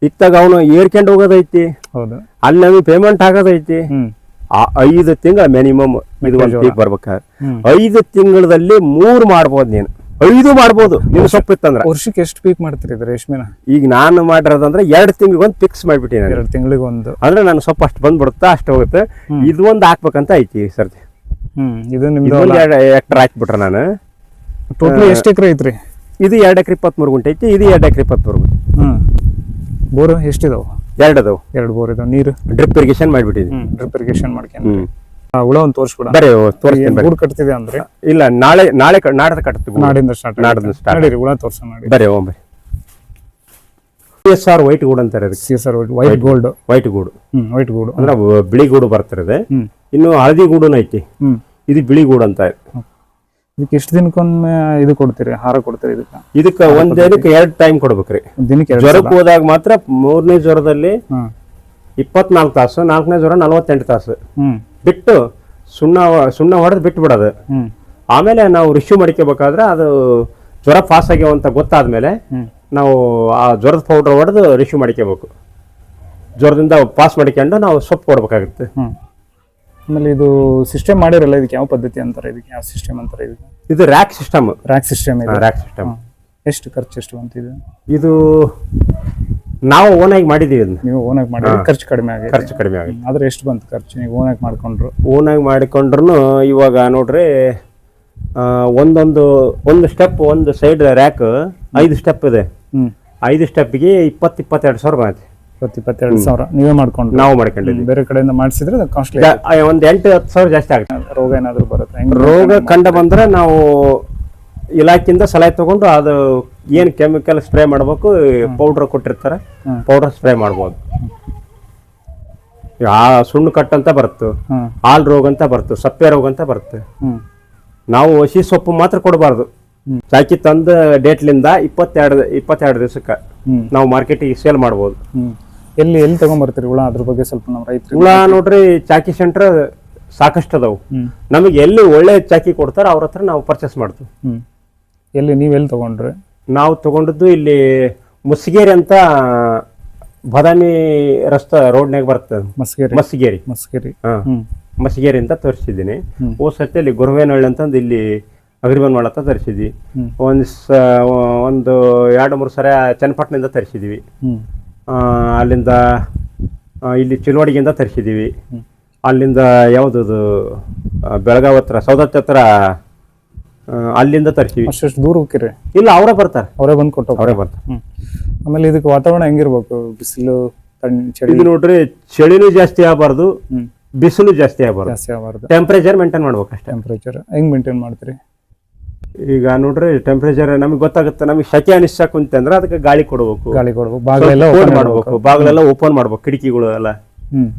ಇತ್ತಾಗ ಅವನು ಏರ್ಕೊಂಡು ಹೋಗೋದೈತಿ.
ಹೌದು.
ಅಲ್ಲಿ ನಮಗೆ ಪೇಮೆಂಟ್ ಆಗೋದೈತಿ. ಆ ಐದು ತಿಂಗಳ ಮಿನಿಮಮ್ ಇದು ಒಂದು. ಪೀಕ್ ಬರ್ಬೇಕಾದ್ರೆ. ಐದು ತಿಂಗಳಲ್ಲಿ ಮೂರು ಮಾಡ್ಬೋದು ನೀನು. ಐದು ಮಾಡ್ಬೋದು. ನೀವು ಸೊಪ್ಪು ಇತ್ತಂದ್ರೆ
ವರ್ಷಕ್ಕೆ ಎಷ್ಟು ಪೀಕ್ ಮಾಡ್ತೀರಿ ಇದು ರೇಷ್ಮೆನ?
ಈಗ ನಾನು ಮಾಡಿರೋದಂದ್ರೆ ಎರಡು ತಿಂಗಳಿಗೆ ಒಂದು ಫಿಕ್ಸ್ ಮಾಡಿಬಿಟ್ಟಿ ನಾನು.
ಎರಡು ತಿಂಗಳಿಗೆ ಒಂದು.
ಅಂದ್ರೆ ನಾನು ಸೊಪ್ಪು ಅಷ್ಟು ಬಂದ್ಬಿಡುತ್ತಾ ಅಷ್ಟು ಹೋಗುತ್ತೆ. ಇದು ಒಂದು ಹಾಕ್ಬೇಕಂತ ಐತಿ ಈ ಸರ್ತಿ.
ಹ್ಮ್ ಇದು ನಿಮ್ದು
ಇದೊಂದು ಎರಡು ಎಕ್ಟರ್ ಹಾಕ್ಬಿಟ್ರೆ ನಾನು.
ಟೋಟಲಿ ಎಷ್ಟು ಎಕರೆ ಐತ್ರಿ?
ಇದು ಎರಡು ಎಕರೆ ಇಪ್ಪತ್ಮೂರು ಗುಂಟೆ ಐತಿ ಇದು ಎರಡು ಎಕರೆ ಇಪ್ಪತ್ಮೂರು ಗುಂಟೆ.
ಹ್ಮ್. ಬೋರ್ ಎಷ್ಟಿದಾವ? ಎರಡು
ಎರಡು ಅದಾವು
ಬೋರ್ ಇದಾವೆ. ನೀರು?
ಡ್ರಿಪ್ ಇರಿಗೇಷನ್ ಮಾಡಿಬಿಟ್ಟಿದ್ವಿ
ಹ್ಮ್ ಡ್ರಿಪ್ ಇರಿಗೇಷನ್ ಮಾಡ್ಕೊಂಡು
ಹ್ಮ್.
ಹುಳ ಒಂದು ತೋರಿಸ್ಬಿಡ.
ಬರೀ ತೋರಿಸ್ತೀನಿ ಬರ್ರಿ
ಗೂಡು ಕಟ್ತಿದೆ ಅಂದ್ರೆ?
ಇಲ್ಲ ನಾಳೆ ನಾಳೆ ಕ- ನಾಡ್ದು ಕಟ್ತೀವಿ.
ನಾಡಿಂದ ಸ್ಟಾರ್ಟ್
ನಾಡಿಂದ ಸ್ಟಾರ್ಟ್
ನಡೀರಿ ಹುಳ ತೋರ್ಸ ಮಾಡಿ
ಬರೀ ಓಂ ಬರೀ. ಎಸ್ ಆರ್ ವೈಟ್ ಗೂಡು ಅಂತಾರೆ ಅದಕ್ಕೆ.
ಸಿ ಸರ್ ವೈಟ್ ಗೋಲ್ಡ್
ವೈಟ್ ಗೂಡು
ಹ್ಮ್ ವೈಟ್ ಗೂಡು
ಅಂದ್ರೆ ಬಿಳಿ ಗೂಡು ಬರ್ತಿರೋದೆ.
ಹ್ಮ್.
ಇನ್ನು ಹಳದಿ ಗೂಡುನ ಐತಿ.
ಹ್ಮ್.
ಇದು ಬಿಳಿ ಗೂಡು ಅಂತ.
ಇದಕ್ಕೆ ಎಷ್ಟು ದಿನಕ್ಕೊಮ್ಮೆ ಇದು ಕೊಡ್ತೀರಿ ಹಾರ ಕೊಡ್ತೀರಿ ಇದಕ್ಕೆ?
ಇದಕ್ಕೆ ಒಂದ್ ದಿನಕ್ಕೆ ಎರಡು ಟೈಮ್ ಕೊಡ್ಬೇಕ್ರಿ.
ದಿನಕ್ಕೆ ಎರಡು
ಜ್ವರಕ್ಕೆ ಹೋದಾಗ ಮಾತ್ರ ಮೂರನೇ ಜ್ವರದಲ್ಲಿ
ಹ್ಮ್.
ಇಪ್ಪತ್ನಾಲ್ಕು ತಾಸು ನಾಲ್ಕನೇ ಜ್ವರ ನಲವತ್ತೆಂಟು ತಾಸು.
ಹ್ಮ್.
ಬಿಟ್ಟು ಸುಣ್ಣ ಸುಣ್ಣ ಹೊಡೆದು ಬಿಟ್ಟು ಬಿಡೋದು ಆಮೇಲೆ ನಾವು ರಿಶ್ಯೂ ಮಾಡ್ಕೋಬೇಕಾದ್ರೆ ಅದು ಜ್ವರ ಪಾಸ್ ಆಗ್ಯಾವ ಅಂತ ಗೊತ್ತಾದ್ಮೇಲೆ ನಾವು ಆ ಜ್ವರದ ಪೌಡರ್ ಹೊಡೆದು ರಿಶ್ಯೂ ಮಾಡ್ಕೋಬೇಕು ಜ್ವರದಿಂದ ಪಾಸ್ ಮಾಡ್ಕೊಂಡು ನಾವು ಸೊಪ್ಪು ಕೊಡ್ಬೇಕಾಗುತ್ತೆ.
ಆಮೇಲೆ ಇದು ಸಿಸ್ಟಮ್ ಮಾಡಿರಲ್ಲ ಇದಕ್ಕೆ ಯಾವ ಪದ್ಧತಿ ಅಂತಾರೆ ಇದಕ್ಕೆ ಯಾವ ಸಿಸ್ಟಮ್ ಅಂತಾರೆ ಇದಕ್ಕೆ?
ಇದು ರ್ಯಾಕ್ ಸಿಸ್ಟಮ್
ರ್ಯಾಕ್ ಸಿಸ್ಟಮ್ ಇದೆ.
Rack system.
ಎಷ್ಟು ಖರ್ಚು ಎಷ್ಟು ಇದು
ಇದು ನಾವು ಓನಾಗಿ ಮಾಡಿದೀವಿ
ನೀವು ಓನಾಗಿ ಮಾಡಿ ಖರ್ಚು ಕಡಿಮೆ ಆಗಿದೆ.
ಖರ್ಚು ಕಡಿಮೆ ಆಗುತ್ತೆ
ಆದ್ರೆ ಎಷ್ಟು ಬಂತು ಖರ್ಚು? ನೀವು ಓನಾಗಿ ಮಾಡ್ಕೊಂಡ್ರು.
ಓನಾಗಿ ಮಾಡಿಕೊಂಡ್ರು ಇವಾಗ ನೋಡ್ರಿ ಒಂದೊಂದು ಒಂದು ಸ್ಟೆಪ್ ಒಂದು ಸೈಡ್ ರ್ಯಾಕ್ ಐದು ಸ್ಟೆಪ್ ಇದೆ. ಐದು ಸ್ಟೆಪ್ಗೆ ಇಪ್ಪತ್ತು ಇಪ್ಪತ್ತೆರಡು ಸಾವಿರ ಬಂತು
ಇಪ್ಪತ್ತು ಇಪ್ಪತ್ತೆರಡು ಸಾವಿರ. ನೀವೇ ಮಾಡ್ಕೊಂಡು
ನಾವು ಮಾಡ್ಕೊಂಡಿದ್ವಿ
ಬೇರೆ ಕಡೆಯಿಂದ ಮಾಡಿಸಿದ್ರೆ ಕಾಸ್ಟ್ಲಿ
ಒಂದ್ ಎಂಟು ಹತ್ತು ಸಾವಿರ ಜಾಸ್ತಿ ಆಗುತ್ತೆ.
ರೋಗ ಏನಾದರೂ ಬರುತ್ತೆ?
ರೋಗ ಕಂಡು ಬಂದ್ರೆ ನಾವು ಇಲಾಖೆಯಿಂದ ಸಲಹೆ ತಗೊಂಡು ಅದು ಏನು ಕೆಮಿಕಲ್ ಸ್ಪ್ರೇ ಮಾಡಬೇಕು ಪೌಡ್ರ್ ಕೊಟ್ಟಿರ್ತಾರೆ. ಪೌಡ್ರ್ ಸ್ಪ್ರೇ ಮಾಡ್ಬೋದು. ಆ ಸುಣ್ಣ ಕಟ್ ಅಂತ ಬರುತ್ತೆ ಹಾಲ್ ರೋಗ ಅಂತ ಬರುತ್ತೆ. ಸಪ್ಪೆ ರೋಗ ಅಂತ ಬರುತ್ತೆ. ನಾವು ಹಸಿ ಸೊಪ್ಪು ಮಾತ್ರ ಕೊಡಬಾರ್ದು.
ಸಾಕಿ
ಚಾಕಿ ತಂದ ಡೇಟ್ಲಿಂದ ಇಪ್ಪತ್ತೆರಡು ಇಪ್ಪತ್ತೆರಡು ದಿವಸಕ್ಕೆ
ನಾವು
ನಾವು ಮಾರ್ಕೆಟಿಗೆ ಸೇಲ್ ಮಾಡ್ಬೋದು.
ಎಲ್ಲಿ ಎಲ್ಲಿ ತಗೊಂಡ್ಬರ್ತೀರಿ ಹುಳ? ಅದ್ರ ಬಗ್ಗೆ ಸ್ವಲ್ಪ ನಮ್ಮ ರೈತರು
ಹುಳ ನೋಡ್ರಿ ಚಾಕಿ ಸೆಂಟ್ರ್ ಸಾಕಷ್ಟು ಅದಾವು. ನಮಗೆ ಎಲ್ಲಿ ಒಳ್ಳೆ ಚಾಕಿ ಕೊಡ್ತಾರೋ ಅವ್ರ ಹತ್ರ ನಾವು ಪರ್ಚೇಸ್ ಮಾಡ್ತೀವಿ.
ಎಲ್ಲಿ ನೀವು ಎಲ್ಲಿ ತಗೊಂಡ್ರಿ?
ನಾವು ತಗೊಂಡದ್ದು ಇಲ್ಲಿ ಮುಸ್ಗೇರಿ ಅಂತ ಬಾದಾಮಿ ರಸ್ತೆ ರೋಡ್ನಾಗ ಬರ್ತದೆ
ಮಸ್ಗೇರಿ.
ಮಸ್ಗೇರಿ.
ಮಸ್ಕೇರಿ
ಹಾ.
ಹ್ಮ್.
ಮಸ್ಗೇರಿ ಅಂತ ತೋರಿಸಿದ್ದೀನಿ.
ಓ
ಹೋದ ಸರ್ತಿ ಅಲ್ಲಿ ಗುರುವೇನಹಳ್ಳಿ ಅಂತಂದು ಇಲ್ಲಿ ಅಗ್ರಿಬನ್ ಮಾಡತ್ತ ತರಿಸಿದ್ವಿ. ಒಂದು ಸ ಒಂದು ಎರಡು ಮೂರು ಸರಿ ಚನ್ನಪಟ್ಟಣದಿಂದ ತರಿಸಿದ್ವಿ.
ಹ್ಮ್.
ಅಲ್ಲಿಂದ ಆ, ಇಲ್ಲಿ ಚಿಲ್ವಾಡಿಗಿಂದ ತರಿಸಿದ್ದೀವಿ ಅಲ್ಲಿಂದ ಯಾವುದದು ಬೆಳಗಾವ್ ಹತ್ರ ಸೌದತ್ತಿ ಹತ್ರ ಅಲ್ಲಿಂದ ತರ್ತೀವಿ.
ಅಷ್ಟು ದೂರ ಹೋಗಿರಿ
ಇಲ್ಲ ಅವರೇ ಬರ್ತಾರೆ.
ಅವರೇ ಬಂದು ಕೊಟ್ಟು
ಅವರೇ ಬರ್ತಾರೆ.
ಆಮೇಲೆ ಇದಕ್ಕೆ ವಾತಾವರಣ ಹೆಂಗಿರ್ಬೇಕು? ಬಿಸಿಲು ತಣ್ಣ ಚಳಿ?
ಇದು ನೋಡ್ರಿ ಚಳಿನೂ ಜಾಸ್ತಿ ಆಗಬಾರ್ದು ಬಿಸಿಲು ಜಾಸ್ತಿ ಆಗಬಾರ್ದು.
ಜಾಸ್ತಿ ಆಗಬಾರ್ದು.
ಟೆಂಪ್ರೇಚರ್ ಮೇಂಟೈನ್ ಮಾಡ್ಬೇಕು ಅಷ್ಟೇ.
ಟೆಂಪ್ರೇಚರ್ ಹೆಂಗ್ ಮೇಂಟೈನ್ ಮಾಡ್ತೀರಿ?
ಈಗ ನೋಡ್ರಿ ಟೆಂಪ್ರೇಚರ್ ನಮಗೆ ಗೊತ್ತಾಗುತ್ತೆ ನಮಗೆ ಶಕೆ ಅನಿಸ್ತಾ ಕುಂತಂದ್ರೆ ಅದಕ್ಕೆ ಗಾಳಿ ಕೊಡಬೇಕು.
ಗಾಳಿ ಕೊಡ್ಬೇಕು. ಬಾಗಿಲೆಲ್ಲ
ಓಪನ್ ಮಾಡ್ಬೇಕು. ಬಾಗಿಲೆಲ್ಲ ಓಪನ್ ಮಾಡ್ಬೇಕು. ಕಿಟಕಿಗಳು ಎಲ್ಲ
ಹ್ಮ್.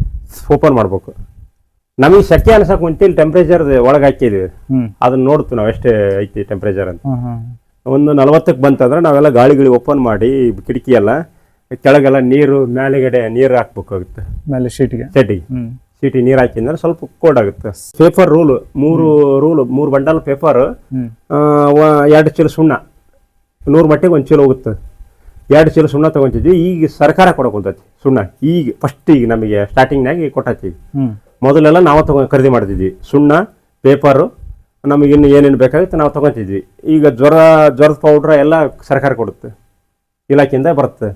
ಓಪನ್ ಮಾಡ್ಬೇಕು. ನಮಗೆ ಶಕೆ ಅನ್ಸಕ್ ಮುಂಚೆ ಟೆಂಪ್ರೇಚರ್ ಒಳಗೆ ಹಾಕಿದ್ವಿ. ಅದನ್ನ ನೋಡ್ತು ನಾವು ಎಷ್ಟೇ ಐತಿ ಟೆಂಪ್ರೇಚರ್ ಅಂತ. ಒಂದು ನಲವತ್ತಕ್ಕೆ ಬಂತಂದ್ರೆ ನಾವೆಲ್ಲ ಗಾಳಿಗಳಿಗೆ ಓಪನ್ ಮಾಡಿ ಕಿಟಕಿ ಎಲ್ಲ ಕೆಳಗೆಲ್ಲ ನೀರು ಮೇಲೆಗಡೆ ನೀರು ಹಾಕ್ಬೇಕಾಗುತ್ತೆ.
ಮೇಲೆ ಶೀಟ್ಗೆ
ಸೆಟ್ಟಿಗೆ
ಹ್ಮ್.
ಚೀಟಿ ನೀರು ಹಾಕಿದ್ರೆ ಸ್ವಲ್ಪ ಕೋಲ್ಡ್ ಆಗುತ್ತೆ. ಪೇಪರ್ ರೂಲು ಮೂರು ರೂಲ್ ಮೂರು ಬಂಡಲ್ ಪೇಪರ್ ಎರಡು ಚೀಲ ಸುಣ್ಣ. ನೂರು ಮಟ್ಟಿಗೆ ಒಂದು ಚೀಲ ಹೋಗುತ್ತೆ. ಎರಡು ಚೀಲ ಸುಣ್ಣ ತಗೊಂತಿದ್ವಿ. ಈಗ ಸರ್ಕಾರ ಕೊಡಕ್ಕೆ ಸುಣ್ಣ. ಈಗ ಫಸ್ಟ್ ಈಗ ನಮಗೆ ಸ್ಟಾರ್ಟಿಂಗ್ನಾಗ
ಕೊಟ್ಟತ್ತೀವಿ
ಮೊದಲೆಲ್ಲ ನಾವು ತಗೊ ಖರೀದಿ ಮಾಡ್ತಿದ್ವಿ ಸುಣ್ಣ ಪೇಪರು ನಮಗೆ ಇನ್ನು ಏನೇನು ಬೇಕಾಗುತ್ತೆ ನಾವು ತೊಗೊತಿದ್ವಿ. ಈಗ ಜ್ವರ ಜ್ವರದ ಪೌಡ್ರ್ ಎಲ್ಲ ಸರ್ಕಾರ ಕೊಡುತ್ತೆ. ಇಲಾಖೆಯಿಂದ ಬರುತ್ತೆ.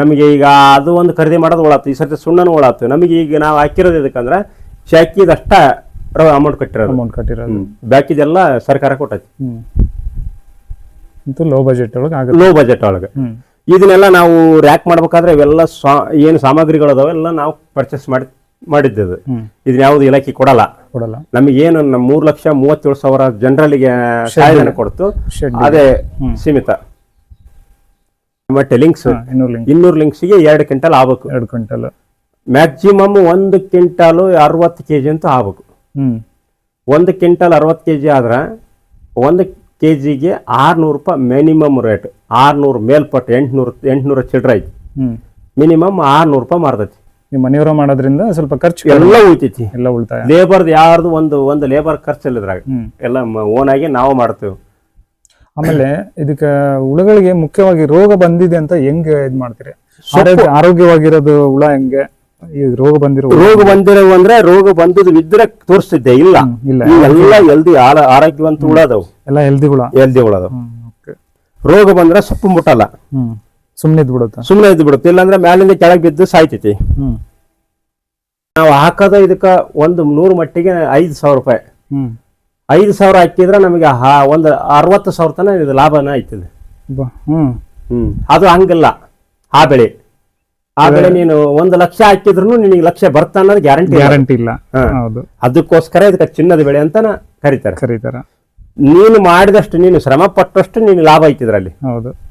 ನಮಗೆ ಈಗ ಅದು ಒಂದು ಖರೀದಿ ಮಾಡೋದು ಒಳಾತು ಈ ಸರ್ತಿ ಸುಣ್ಣನೂ ಒಳಾತು. ನಮಗೆ ಈಗ ನಾವು ಹಾಕಿರೋದು ಇದಕ್ಕಂದ್ರೆ ಶಾಕಿದಷ್ಟ ಅಮೌಂಟ್ ಕಟ್ಟಿರೋದು.
ಅಮೌಂಟ್ ಕಟ್ಟಿರೋದು.
ಬ್ಯಾಕಿದೆಲ್ಲ ಬಾಕಿದೆಲ್ಲ ಸರ್ಕಾರ ಕೊಟ್ಟೈತಿ.
ಲೋ ಬಜೆಟ್ ಒಳಗೆ
ಲೋ ಬಜೆಟ್ ಒಳಗೆ. ಇದನ್ನೆಲ್ಲ ನಾವು ರ್ಯಾಕ್ ಮಾಡ್ಬೇಕಾದ್ರೆ ಇವೆಲ್ಲ ಸ್ವಾ ಏನು ಸಾಮಗ್ರಿಗಳು ಅದಾವೆ ಎಲ್ಲ ನಾವು ಪರ್ಚೇಸ್ ಮಾಡಿ ಮಾಡಿದ್ದದು. ಇದನ್ನ ಯಾವುದು ಇಲಾಖೆ ಕೊಡಲ್ಲ.
ಕೊಡಲ್ಲ.
ನಮಗೇನು ನಮ್ಮ ಮೂರು ಲಕ್ಷ ಮೂವತ್ತೇಳು ಸಾವಿರ ಜನರಲ್ಲಿಗೆ ಸಹಾಯಧನ ಕೊಡ್ತು. ಅದೇ ಸೀಮಿತ. ಮತ್ತೆ ಲಿಂಕ್ಸ್.
ಇನ್ನೂರು ಲಿಂಕ್
ಇನ್ನೂರು ಲಿಂಕ್ಸ್ಗೆ ಎರಡು ಕ್ವಿಂಟಲ್ ಆಗ್ಬೇಕು.
ಎರಡು ಕ್ವಿಂಟಲ್.
ಮ್ಯಾಕ್ಸಿಮಮ್ ಒಂದು ಕ್ವಿಂಟಾಲು ಅರವತ್ತು ಕೆ ಜಿ ಅಂತೂ ಆಗ್ಬೇಕು. ಒಂದು ಕ್ವಿಂಟಲ್ ಅರವತ್ತು ಕೆ ಜಿ ಆದ್ರೆ ಒಂದು ಕೆ ಜಿಗೆ ಆರುನೂರು ರೂಪಾಯಿ ಮಿನಿಮಮ್ ರೇಟ್. ಆರುನೂರು ಮೇಲ್ಪಟ್ಟು ಎಂಟುನೂರು ಎಂಟುನೂರ ಚಿಲ್ಲರೆ ಐತಿ. ಮಿನಿಮಮ್ ಆರುನೂರು ರೂಪಾಯಿ ಮಾರ್ತೈತಿ.
ಮನೆಯವರ ಮಾಡೋದ್ರಿಂದ ಸ್ವಲ್ಪ ಖರ್ಚು
ಎಲ್ಲ ಉಳಿತೈತಿ.
ಎಲ್ಲ ಉಳಿತಾಯ
ಲೇಬರ್ದು ಯಾರ್ದು ಒಂದು ಒಂದು ಲೇಬರ್ ಖರ್ಚು ಇಲ್ಲ ಇದ್ರಾಗ. ಎಲ್ಲ ಓನ್ ಆಗಿ ನಾವು ಮಾಡ್ತೇವೆ.
ಆಮೇಲೆ ಇದಕ್ಕೆ ಹುಳಗಳಿಗೆ ಮುಖ್ಯವಾಗಿ ರೋಗ ಬಂದಿದೆ ಅಂತ ಹೆಂಗ್ ಇದ್ ಮಾಡ್ತೀರಿ? ಆರೋಗ್ಯ ಆರೋಗ್ಯವಾಗಿರೋದು ಹುಳ ಹೆಂಗೆ? ಈ ರೋಗ ಬಂದಿರೋ
ರೋಗ ಬಂದಿರೋ ಅಂದ್ರೆ ರೋಗ ಬಂದಿದ್ದು ಇದ್ರೆ ತೋರಿಸ್ತಿದ್ದೆ ಇಲ್ಲ.
ಇಲ್ಲ
ಎಲ್ಲ ಎಲ್ದಿ ಆರೋಗ್ಯವಂತ ಹುಳ ಅದಾವು
ಎಲ್ಲ ಹೆಲ್ದಿ ಹುಳ.
ಎಲ್ದಿ
ಹುಳ ಅದಾವ
ರೋಗ ಬಂದ್ರೆ ಸೊಪ್ಪು ಮುಟ್ಟಲ್ಲ.
ಸುಮ್ಮನೆ ಇದ್ ಬಿಡುತ್ತೆ
ಸುಮ್ಮನೆ ಇದ್ ಬಿಡುತ್ತೆ ಇಲ್ಲಾಂದ್ರೆ ಮ್ಯಾಲಿಂದ ಕೆಳಗೆ ಬಿದ್ದು ಸಾಯ್ತೈತಿ.
ಹ್ಮ್.
ನಾವು ಹಾಕೋದ ಇದಕ್ಕ ಒಂದು ನೂರು ಮಟ್ಟಿಗೆ ಐದು ಸಾವಿರ ರೂಪಾಯಿ.
ಹ್ಮ್.
ಐದು ಸಾವಿರ ಹಾಕಿದ್ರೆ ನಮಗೆ ಒಂದು ಅರವತ್ತು ಸಾವಿರ ತನಕ ಇದು ಲಾಭನ ಆಯ್ತದೆ.
ಹ್ಮ್.
ಹ್ಮ್. ಅದು ಹಂಗಿಲ್ಲ. ಆ ಬೆಳೆ. ಆ ಬೆಳೆ ನೀನು ಒಂದು ಲಕ್ಷ ಹಾಕಿದ್ರು ನಿನಗೆ ಲಕ್ಷ ಬರ್ತ ಅನ್ನೋದು ಗ್ಯಾರಂಟಿ
ಗ್ಯಾರಂಟಿ ಇಲ್ಲ. ಹೌದು.
ಅದಕ್ಕೋಸ್ಕರ ಇದಕ್ಕೆ ಚಿನ್ನದ ಬೆಳೆ ಅಂತ ಕರೀತಾರೆ.
ಕರೀತಾರ.
ನೀನು ಮಾಡಿದಷ್ಟು ನೀನು ಶ್ರಮ ಪಟ್ಟಷ್ಟು ನೀನು ಲಾಭ ಐತಿದ್ರಲ್ಲಿ
ಹೌದು.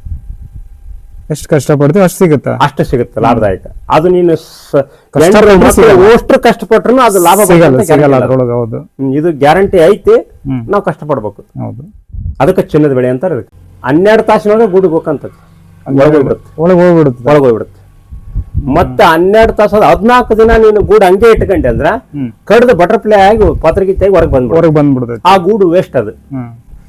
ಎಷ್ಟು ಕಷ್ಟಪಡ್ತೀವಿ ಅಷ್ಟು ಸಿಗುತ್ತಾ?
ಅಷ್ಟು ಸಿಗುತ್ತೆ ಲಾಭದಾಯಕ. ಅದು ನೀನು ಅಷ್ಟು ಕಷ್ಟಪಟ್ರು ಅದು ಲಾಭ
ಸಿಗಲ್ಲ. ಅದ್ರೊಳಗೆ ಹೌದು.
ಇದು ಗ್ಯಾರಂಟಿ ಐತಿ ನಾವು ಕಷ್ಟಪಡ್ಬೇಕು.
ಹೌದು.
ಅದಕ್ಕೆ ಚಿನ್ನದ ಬೆಳೆ ಅಂತಾರೆ ಅದಕ್ಕೆ. ಹನ್ನೆರಡು ತಾಸಿನೊಳಗೆ ಗುಡ್ ಹೋಗಂತದ್ದು ಒಳಗೆ ಹೋಗ್ಬಿಡುತ್ತೆ.
ಒಳಗೆ ಹೋಗ್ಬಿಡುತ್ತೆ.
ಮತ್ತೆ ಹನ್ನೆರಡು ತಾಸು ಹದಿನಾಲ್ಕು ದಿನ ನೀನು ಗೂಡು ಹಂಗೆ ಇಟ್ಕೊಂಡೆ ಅಂದ್ರ ಕಡ್ದು ಬಟರ್ಫ್ಲೈ ಆಗಿ ಪತ್ರಿಕೆ ಹೊರಗೆ ಬಂದ್ಬಿಡು
ಹೊರಗೆ ಬಂದ್ಬಿಡ್ತೈತಿ.
ಆ ಗೂಡು ವೇಸ್ಟ್ ಅದು.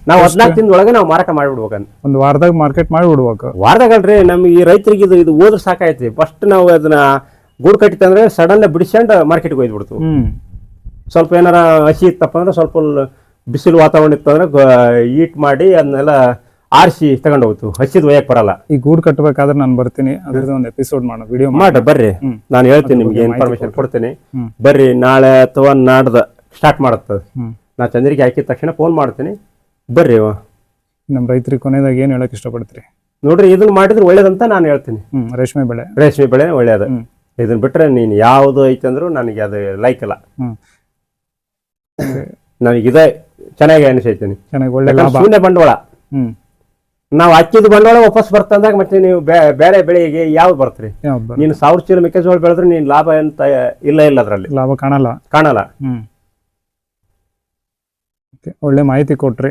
ನಾವು ಹದಿನಾಲ್ಕು ದಿನದೊಳಗೆ ನಾವು ಮಾರಾಟ ಮಾಡಿಬಿಡ್ಬೇಕಂತ
ಒಂದು ವಾರದಾಗ ಮಾರ್ಕೆಟ್ ಮಾಡಿಬಿಡ್ಬೇಕು. ವಾರದಾಗ
ಅಲ್ರಿ ನಮ್ಗೆ ಈ ರೈತರಿಗೆ ಇದು ಇದು ಹೋದ್ರೆ ಸಾಕಾಯ್ತಿ ಫಸ್ಟ್ ನಾವು ಅದನ್ನ ಗೂಡು ಕಟ್ಟಿತ್ತಂದ್ರೆ ಸಡನ್ ಬಿಡಿಸ್ಕೊಂಡು ಮಾರ್ಕೆಟ್ಗೆ ಒಯ್ದ್ಬಿಡ್ತು ಸ್ವಲ್ಪ ಏನಾರ ಹಸಿ ಇತ್ತಪ್ಪ ಅಂದ್ರೆ ಸ್ವಲ್ಪ ಬಿಸಿಲು ವಾತಾವರಣ ಇತ್ತು ಅಂದ್ರೆ ಈಟ್ ಮಾಡಿ ಅದನ್ನೆಲ್ಲ ಆರಿಸಿ ತಗೊಂಡು ಹೋಗ್ತು ಹಸಿದ್ ಒಯ್ಯಕ್ ಬರಲ್ಲ.
ಈ ಗೂಡು ಕಟ್ಟಬೇಕಾದ್ರೆ ನಾನು ಬರ್ತೀನಿ. ಅದ್ರದ್ದು ಒಂದು ಎಪಿಸೋಡ್ ಮಾಡೋ ವಿಡಿಯೋ
ಮಾಡ್ರಿ ಬರ್ರಿ. ನಾನು ಹೇಳ್ತೀನಿ ನಿಮ್ಗೆ ಇನ್ಫಾರ್ಮೇಶನ್ ಕೊಡ್ತೀನಿ. ಬರ್ರಿ ನಾಳೆ ಅಥವಾ ನಾಡ್ದ ಸ್ಟಾರ್ಟ್ ಮಾಡುತ್ತೆ. ನಾ ಚಂದ್ರಿಗೆ ಹಾಕಿದ ತಕ್ಷಣ ಫೋನ್ ಮಾಡ್ತೀನಿ. ಬರ್ರಿ ಅವ.
ನಮ್ಮ ರೈತರಿಗೆ ಕೊನೆಯದಾಗ ಏನು ಹೇಳಕ್ ಇಷ್ಟಪಡ್ತೀರಿ?
ನೋಡ್ರಿ ಇದನ್ನ ಮಾಡಿದ್ರೆ ಒಳ್ಳೇದಂತ ನಾನು ಹೇಳ್ತೀನಿ.
ಹ್ಮ್ ರೇಷ್ಮೆ ಬೆಳೆ.
ರೇಷ್ಮೆ ಬೆಳೆ ಒಳ್ಳೇದು.
ಹ್ಮ್.
ಇದನ್ನ ಬಿಟ್ರೆ ನೀನು ಯಾವುದು ಐತೆ ಅಂದ್ರೂ ನನಗೆ ಅದು ಲೈಕ್ ಇಲ್ಲ
ಹ್ಮ್.
ನನಗೆ ಇದೇ ಚೆನ್ನಾಗಿ ಅನಿಸೈತೀನಿ
ಚೆನ್ನಾಗಿ ಒಳ್ಳೆ ಲಾಭ.
ಶೂನ್ಯ ಬಂಡವಾಳ.
ಹ್ಮ್.
ನಾವು ಹಚ್ಚಿದ ಬಂಡವಾಳ ವಾಪಸ್ ಬರ್ತಂದಾಗ ಮತ್ತೆ ನೀವು ಬೇ- ಬೇರೆ ಬೆಳೆಗೆ ಯಾವ್ದು ಬರ್ತೀರಿ?
ಯಾವ್ದು ಬರ
ನೀನು ಸಾವಿರ ಚೀಲ ಮೆಕ್ಕೆಜೋಳ ಬೆಳೆದ್ರೆ ನೀನು ಲಾಭ ಅಂತ ಇಲ್ಲ ಇಲ್ಲ ಅದರಲ್ಲಿ.
ಲಾಭ ಕಾಣಲ್ಲ.
ಕಾಣಲ್ಲ.
ಹ್ಮ್. Okay, ಒಳ್ಳೆ ಮಾಹಿತಿ ಕೊಟ್ರಿ.